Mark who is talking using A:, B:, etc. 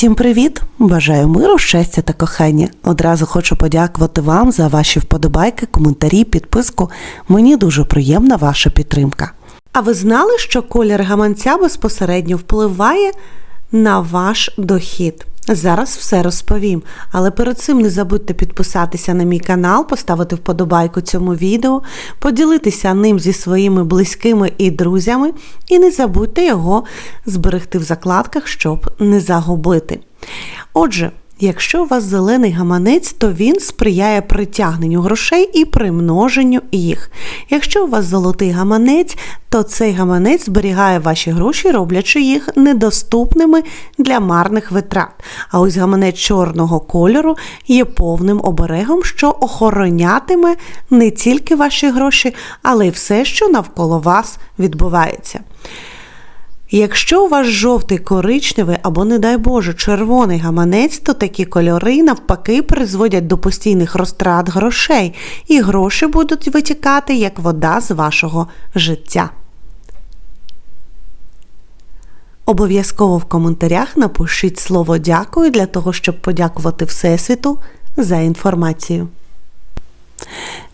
A: Всім привіт! Бажаю миру, щастя та кохання. Одразу хочу подякувати вам за ваші вподобайки, коментарі, підписку. Мені дуже приємна ваша підтримка. А ви знали, що колір гаманця безпосередньо впливає на ваш дохід? Зараз все розповім, але перед цим не забудьте підписатися на мій канал, поставити вподобайку цьому відео, поділитися ним зі своїми близькими і друзями, і не забудьте його зберегти в закладках, щоб не загубити. Отже, Якщо у вас зелений гаманець, то він сприяє притягненню грошей і примноженню їх. Якщо у вас золотий гаманець, то цей гаманець зберігає ваші гроші, роблячи їх недоступними для марних витрат. А ось гаманець чорного кольору є повним оберегом, що охоронятиме не тільки ваші гроші, але й все, що навколо вас відбувається. Якщо у вас жовтий коричневий або, не дай Боже, червоний гаманець, то такі кольори навпаки призводять до постійних розтрат грошей, і гроші будуть витікати як вода з вашого життя. Обов'язково в коментарях напишіть слово дякую для того, щоб подякувати Всесвіту за інформацію.